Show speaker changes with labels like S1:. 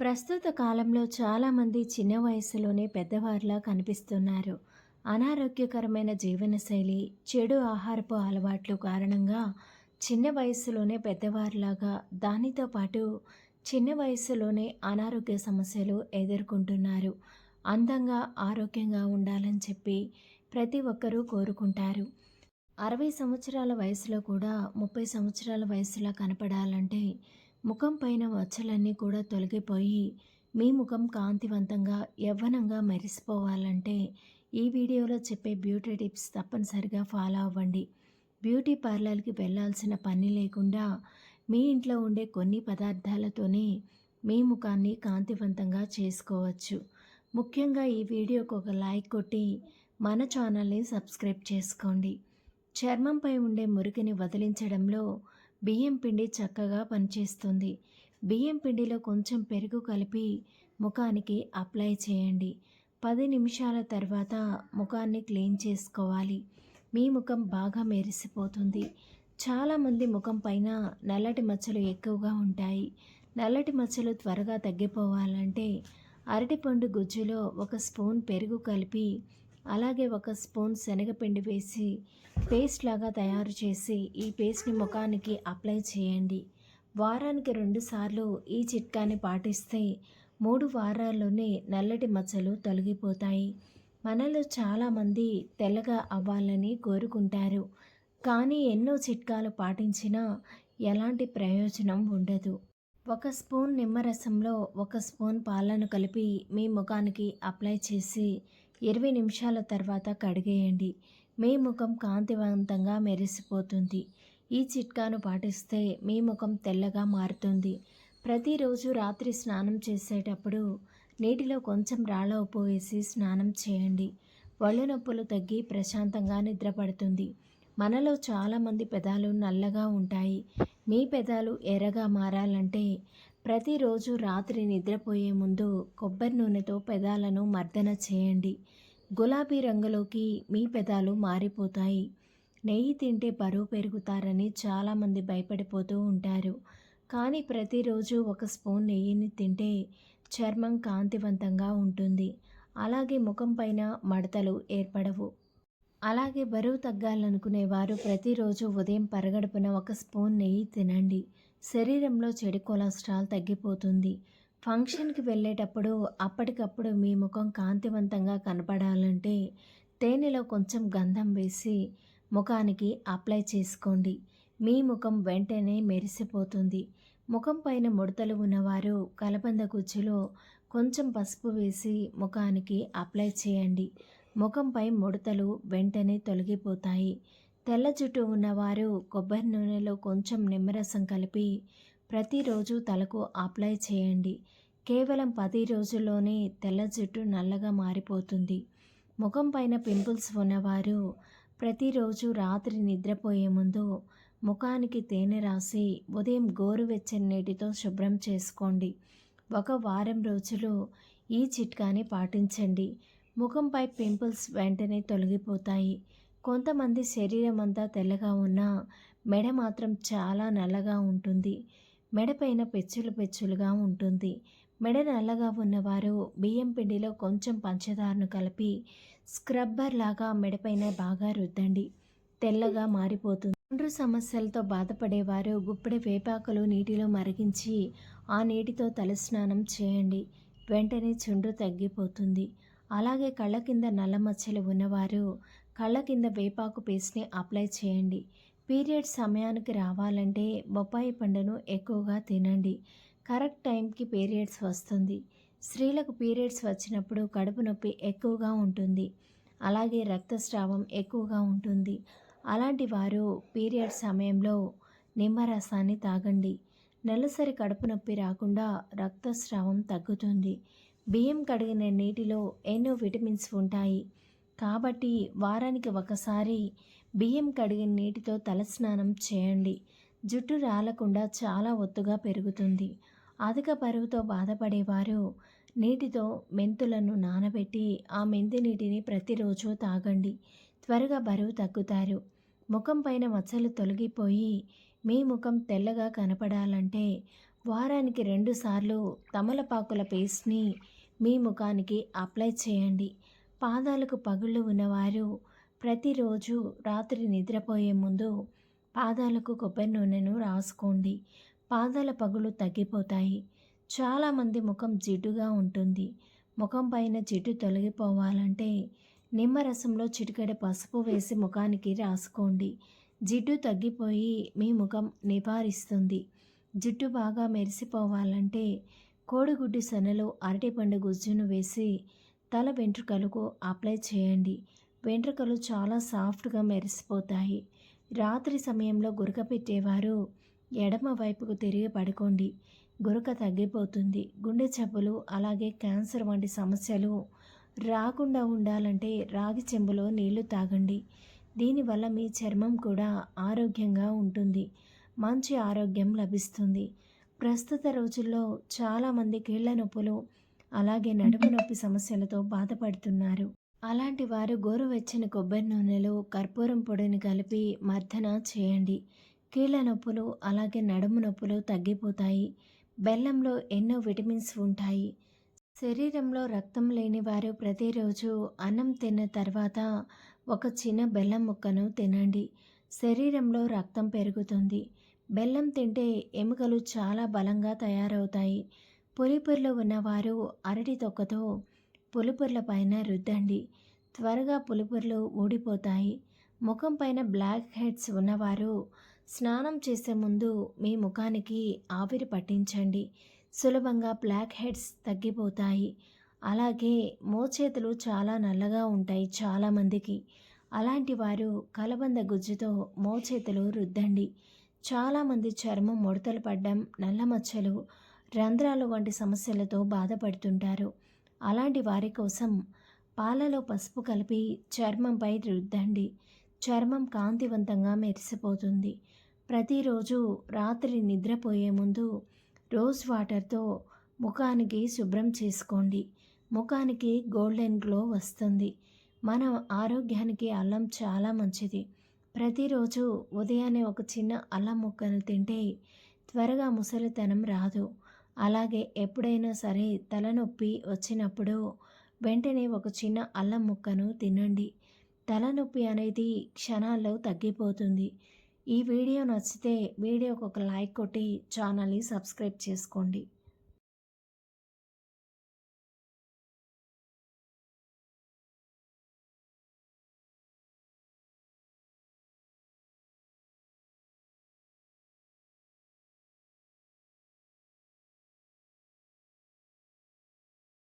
S1: ప్రస్తుత కాలంలో చాలామంది చిన్న వయసులోనే పెద్దవారిలా కనిపిస్తున్నారు. అనారోగ్యకరమైన జీవనశైలి చెడు ఆహారపు అలవాట్లు కారణంగా చిన్న వయసులోనే పెద్దవారిలాగా దానితో పాటు చిన్న వయసులోనే అనారోగ్య సమస్యలు ఎదుర్కొంటున్నారు. అందంగా ఆరోగ్యంగా ఉండాలని చెప్పి ప్రతి ఒక్కరూ కోరుకుంటారు. అరవై సంవత్సరాల వయసులో కూడా ముప్పై సంవత్సరాల వయసులా కనపడాలంటే ముఖం పైన మచ్చలన్నీ కూడా తొలగిపోయి మీ ముఖం కాంతివంతంగా యవ్వనంగా మెరిసిపోవాలంటే ఈ వీడియోలో చెప్పే బ్యూటీ టిప్స్ తప్పనిసరిగా ఫాలో అవ్వండి. బ్యూటీ పార్లర్కి వెళ్ళాల్సిన పని లేకుండా మీ ఇంట్లో ఉండే కొన్ని పదార్థాలతోనే మీ ముఖాన్ని కాంతివంతంగా చేసుకోవచ్చు. ముఖ్యంగా ఈ వీడియోకు ఒక లైక్ కొట్టి మన ఛానల్ని సబ్స్క్రైబ్ చేసుకోండి. చర్మంపై ఉండే మురికిని వదిలించడంలో బియ్యం పిండి చక్కగా పనిచేస్తుంది. బియ్యం పిండిలో కొంచెం పెరుగు కలిపి ముఖానికి అప్లై చేయండి. పది నిమిషాల తర్వాత ముఖాన్ని క్లీన్ చేసుకోవాలి. మీ ముఖం బాగా మెరిసిపోతుంది. చాలామంది ముఖం పైన నల్లటి మచ్చలు ఎక్కువగా ఉంటాయి. నల్లటి మచ్చలు త్వరగా తగ్గిపోవాలంటే అరటిపండు గుజ్జులో ఒక స్పూన్ పెరుగు కలిపి అలాగే ఒక స్పూన్ శనగపిండి వేసి పేస్ట్ లాగా తయారు చేసి ఈ పేస్ట్ని ముఖానికి అప్లై చేయండి. వారానికి రెండుసార్లు ఈ చిట్కాని పాటిస్తే మూడు వారాల్లోనే నల్లటి మచ్చలు తొలగిపోతాయి. మనలో చాలామంది తెల్లగా అవ్వాలని కోరుకుంటారు. కానీ ఎన్నో చిట్కాలు పాటించినా ఎలాంటి ప్రయోజనం ఉండదు. ఒక స్పూన్ నిమ్మరసంలో ఒక స్పూన్ పాలను కలిపి మీ ముఖానికి అప్లై చేసి ఇరవై నిమిషాల తర్వాత కడిగేయండి. మీ ముఖం కాంతివంతంగా మెరిసిపోతుంది. ఈ చిట్కాను పాటిస్తే మీ ముఖం తెల్లగా మారుతుంది. ప్రతిరోజు రాత్రి స్నానం చేసేటప్పుడు నీటిలో కొంచెం రాళ్ళ ఉప్పు వేసి స్నానం చేయండి. ఒళ్ళు నొప్పులు తగ్గి ప్రశాంతంగా నిద్రపడుతుంది. మనలో చాలామంది పెదాలు నల్లగా ఉంటాయి. మీ పెదాలు ఎర్రగా మారాలంటే ప్రతిరోజు రాత్రి నిద్రపోయే ముందు కొబ్బరి నూనెతో పెదాలను మర్దన చేయండి. గులాబీ రంగులోకి మీ పెదాలు మారిపోతాయి. నెయ్యి తింటే బరువు పెరుగుతారని చాలామంది భయపడిపోతూ ఉంటారు. కానీ ప్రతిరోజు ఒక స్పూన్ నెయ్యిని తింటే చర్మం కాంతివంతంగా ఉంటుంది. అలాగే ముఖం పైన మడతలు ఏర్పడవు. అలాగే బరువు తగ్గాలనుకునే వారు ప్రతిరోజు ఉదయం పరగడుపున ఒక స్పూన్ నెయ్యి తినండి. శరీరంలో చెడు కొలెస్ట్రాల్ తగ్గిపోతుంది. ఫంక్షన్కి వెళ్ళేటప్పుడు అప్పటికప్పుడు మీ ముఖం కాంతివంతంగా కనపడాలంటే తేనెలో కొంచెం గంధం వేసి ముఖానికి అప్లై చేసుకోండి. మీ ముఖం వెంటనే మెరిసిపోతుంది. ముఖం పైన ముడతలు ఉన్నవారు కలబంద గుజ్జులో కొంచెం పసుపు వేసి ముఖానికి అప్లై చేయండి. ముఖంపై ముడతలు వెంటనే తొలగిపోతాయి. తెల్ల జుట్టు ఉన్నవారు కొబ్బరి నూనెలో కొంచెం నిమ్మరసం కలిపి ప్రతిరోజు తలకు అప్లై చేయండి. కేవలం పది రోజుల్లోనే తెల్ల జుట్టు నల్లగా మారిపోతుంది. ముఖం పైన పింపుల్స్ ఉన్నవారు ప్రతిరోజు రాత్రి నిద్రపోయే ముందు ముఖానికి తేనె రాసి ఉదయం గోరువెచ్చని నీటితో శుభ్రం చేసుకోండి. ఒక వారం రోజులు ఈ చిట్కాని పాటించండి. ముఖంపై పింపుల్స్ వెంటనే తొలగిపోతాయి. కొంతమంది శరీరం అంతా తెల్లగా ఉన్నా మెడ మాత్రం చాలా నల్లగా ఉంటుంది. మెడపైన పెచ్చులు పెచ్చులుగా ఉంటుంది. మెడ నల్లగా ఉన్నవారు బియ్యం పిండిలో కొంచెం పంచదారను కలిపి స్క్రబ్బర్ లాగా మెడపైన బాగా రుద్దండి. తెల్లగా మారిపోతుంది. ఒండ్రు సమస్యలతో బాధపడేవారు గుప్పెడి వేపాకులు నీటిలో మరిగించి ఆ నీటితో తలస్నానం చేయండి. వెంటనే చుండ్రు తగ్గిపోతుంది. అలాగే కళ్ళ కింద నల్ల మచ్చలు ఉన్నవారు కళ్ళ కింద వేపాకు పేస్ట్ని అప్లై చేయండి. పీరియడ్ సమయానికి రావాలంటే బొప్పాయి పండును ఎక్కువగా తినండి. కరెక్ట్ టైంకి పీరియడ్స్ వస్తుంది. స్త్రీలకు పీరియడ్స్ వచ్చినప్పుడు కడుపు నొప్పి ఎక్కువగా ఉంటుంది. అలాగే రక్తస్రావం ఎక్కువగా ఉంటుంది. అలాంటి వారు పీరియడ్ సమయంలో నిమ్మరసాన్ని తాగండి. నెలసరి కడుపు నొప్పి రాకుండా రక్తస్రావం తగ్గుతుంది. బియ్యం కడిగిన నీటిలో ఎన్నో విటమిన్స్ ఉంటాయి. కాబట్టి వారానికి ఒకసారి బియ్యం కడిగిన నీటితో తలస్నానం చేయండి. జుట్టు రాలకుండా చాలా ఒత్తుగా పెరుగుతుంది. అధిక బరువుతో బాధపడేవారు నీటితో మెంతులను నానబెట్టి ఆ మెంతి నీటిని ప్రతిరోజు తాగండి. త్వరగా బరువు తగ్గుతారు. ముఖం పైన మచ్చలు తొలగిపోయి మీ ముఖం తెల్లగా కనపడాలంటే వారానికి రెండుసార్లు తమలపాకుల పేస్ట్ని మీ ముఖానికి అప్లై చేయండి. పాదాలకు పగుళ్ళు ఉన్నవారు ప్రతిరోజు రాత్రి నిద్రపోయే ముందు పాదాలకు కొబ్బరి నూనెను రాసుకోండి. పాదాల పగులు తగ్గిపోతాయి. చాలామంది ముఖం జిడ్డుగా ఉంటుంది. ముఖం పైన జిడ్డు తొలగిపోవాలంటే నిమ్మరసంలో చిటికెడ పసుపు వేసి ముఖానికి రాసుకోండి. జిడ్డు తగ్గిపోయి మీ ముఖం నివారిస్తుంది. జిడ్డు బాగా మెరిసిపోవాలంటే కోడిగుడ్డు సొనలో అరటిపండు గుజ్జును వేసి తల వెంట్రుకలకు అప్లై చేయండి. వెంట్రుకలు చాలా సాఫ్ట్గా మెరిసిపోతాయి. రాత్రి సమయంలో గురక పెట్టేవారు ఎడమ వైపుకు తిరిగి పడుకోండి. గురక తగ్గిపోతుంది. గుండె జబ్బులు అలాగే క్యాన్సర్ వంటి సమస్యలు రాకుండా ఉండాలంటే రాగి చెంబులో నీళ్ళు తాగండి. దీనివల్ల మీ చర్మం కూడా ఆరోగ్యంగా ఉంటుంది. మంచి ఆరోగ్యం లభిస్తుంది. ప్రస్తుత రోజుల్లో చాలామంది కీళ్ళ నొప్పులు అలాగే నడుము నొప్పి సమస్యలతో బాధపడుతున్నారు. అలాంటి వారు గోరువెచ్చని కొబ్బరి నూనెలో కర్పూరం పొడిని కలిపి మర్దన చేయండి. కీళ్ళ నొప్పులు అలాగే నడుము నొప్పులు తగ్గిపోతాయి. బెల్లంలో ఎన్నో విటమిన్స్ ఉంటాయి. శరీరంలో రక్తం లేని వారు ప్రతిరోజు అన్నం తిన్న తర్వాత ఒక చిన్న బెల్లం ముక్కను తినండి. శరీరంలో రక్తం పెరుగుతుంది. బెల్లం తింటే ఎముకలు చాలా బలంగా తయారవుతాయి. పులిపుర్లు ఉన్నవారు అరటి తొక్కతో పులిపుర్ల పైన రుద్దండి. త్వరగా పులిపుర్లు ఊడిపోతాయి. ముఖం పైన బ్లాక్ హెడ్స్ ఉన్నవారు స్నానం చేసే ముందు మీ ముఖానికి ఆవిరి పట్టించండి. సులభంగా బ్లాక్ హెడ్స్ తగ్గిపోతాయి. అలాగే మోచేతులు చాలా నల్లగా ఉంటాయి చాలామందికి అలాంటి వారు కలబంద గుజ్జుతో మోచేతులు రుద్దండి. చాలామంది చర్మం ముడతలు పడ్డం నల్ల మచ్చలు రంధ్రాలు వంటి సమస్యలతో బాధపడుతుంటారు. అలాంటి వారి కోసం పాలలో పసుపు కలిపి చర్మంపై రుద్దండి. చర్మం కాంతివంతంగా మెరిసిపోతుంది. ప్రతిరోజు రాత్రి నిద్రపోయే ముందు రోజ్ వాటర్తో ముఖానికి శుభ్రం చేసుకోండి. ముఖానికి గోల్డెన్ గ్లో వస్తుంది. మన ఆరోగ్యానికి అల్లం చాలా మంచిది. ప్రతిరోజు ఉదయాన్నే ఒక చిన్న అల్లం ముక్కను తింటే త్వరగా ముసలితనం రాదు. అలాగే ఎప్పుడైనా సరే తలనొప్పి వచ్చినప్పుడు వెంటనే ఒక చిన్న అల్లం ముక్కను తినండి. తలనొప్పి అనేది క్షణాల్లో తగ్గిపోతుంది. ఈ వీడియో నచ్చితే వీడియోకి ఒక లైక్ కొట్టి ఛానల్ని సబ్స్క్రైబ్ చేసుకోండి.